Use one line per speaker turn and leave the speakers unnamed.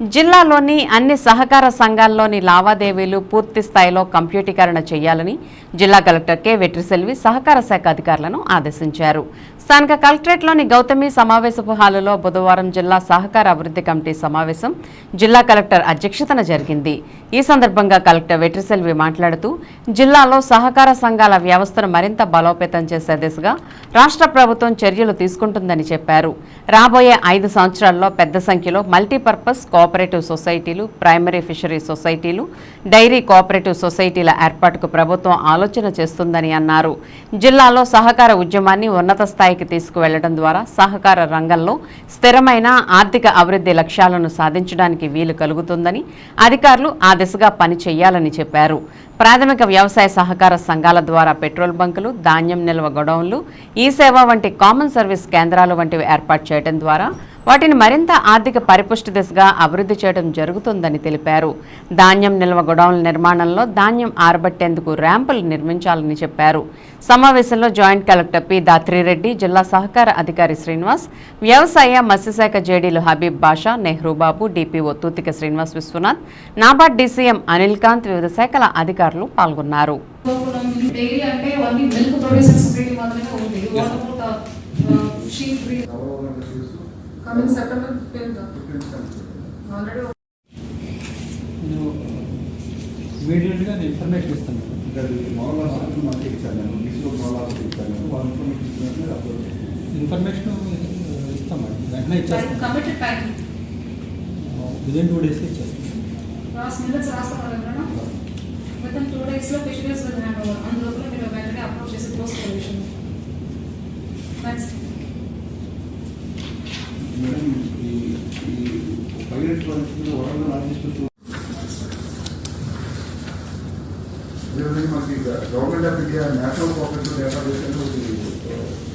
జిల్లాలోని అన్ని సహకార సంఘాల్లోని లావాదేవీలు పూర్తి స్థాయిలో కంప్యూటీకరణ చేయాలని జిల్లా కలెక్టర్ కె. వెట్రిసెల్వి సహకార శాఖ అధికారులను ఆదేశించారు. స్థానిక కలెక్టరేట్లోని గౌతమి సమావేశపు హాలులో బుధవారం జిల్లా సహకార అభివృద్ధి కమిటీ సమావేశం జిల్లా కలెక్టర్ అధ్యక్షతన జరిగింది. ఈ సందర్భంగా కలెక్టర్ వెట్రిసెల్వి మాట్లాడుతూ జిల్లాలో సహకార సంఘాల వ్యవస్థను మరింత బలోపేతం చేసే దిశగా రాష్ట్ర ప్రభుత్వం చర్యలు తీసుకుంటుందని చెప్పారు. రాబోయే ఐదు సంవత్సరాల్లో పెద్ద సంఖ్యలో మల్టీపర్పస్ కో కోఆపరేటివ్ సొసైటీలు ప్రైమరీ ఫిషరీ సొసైటీలు డైరీ కోఆపరేటివ్ సొసైటీల ఏర్పాటుకు ప్రభుత్వం ఆలోచన చేస్తుందని అన్నారు. జిల్లాలో సహకార ఉద్యమాన్ని ఉన్నత స్థాయికి తీసుకువెళ్ళడం ద్వారా సహకార రంగంలో స్థిరమైన ఆర్థిక అభివృద్ధి లక్ష్యాలను సాధించడానికి వీలు కలుగుతుందని అధికారులు ఆ దిశగా పని చేయాలని చెప్పారు. ప్రాథమిక వ్యవసాయ సహకార సంఘాల ద్వారా పెట్రోల్ బంకులు ధాన్యం నిల్వ గొడౌన్లు ఈ సేవ వంటి కామన్ సర్వీస్ కేంద్రాలు వంటివి ఏర్పాటు చేయడం ద్వారా వాటిని మరింత ఆర్థిక పరిపుష్టి దిశగా అభివృద్ధి చేయడం జరుగుతుందని తెలిపారు. ధాన్యం నిల్వ గొడౌన్ల నిర్మాణంలో ధాన్యం ఆరబట్టేందుకు ర్యాంపులు నిర్మించాలని చెప్పారు. సమావేశంలో జాయింట్ కలెక్టర్ పి దాత్రిరెడ్డి జిల్లా సహకార అధికారి శ్రీనివాస్ వ్యవసాయ మత్స్యశాఖ జేడీలు హబీబ్ బాషా నెహ్రూబాబు డిపిఓ తూతిక శ్రీనివాస్ విశ్వనాథ్ నాబార్డ్ డీసీఎం అనిల్ కాంత్ వివిధ శాఖల అధికారులు పాల్గొన్నారు.
కమింగ్ సెప్టెంబర్ ఫిఫ్టీన్త్ ఆల్రెడీ
నేను ఇమీడియట్గా నేను ఇన్ఫర్మేషన్ ఇస్తాను. ఇన్ఫర్మేషన్ ఇస్తాం మేడం. వెంటనే ఇచ్చేస్తాం.
Committed time
within two days ఇచ్చేస్తాం.
రాస్ మినిట్స్ రాస్తాం ఎవరైనా? విత్ టూ డేస్లో ఫిషరీస్ విల్ హ్యాండ్ ఓవర్ అందులోపల మీరు వెంటనే అప్రోచ్ చేసి పోస్ట్ పొల్యూషన్ నెక్స్ట్
మనకి government of India national cooperative database అని ఒకటి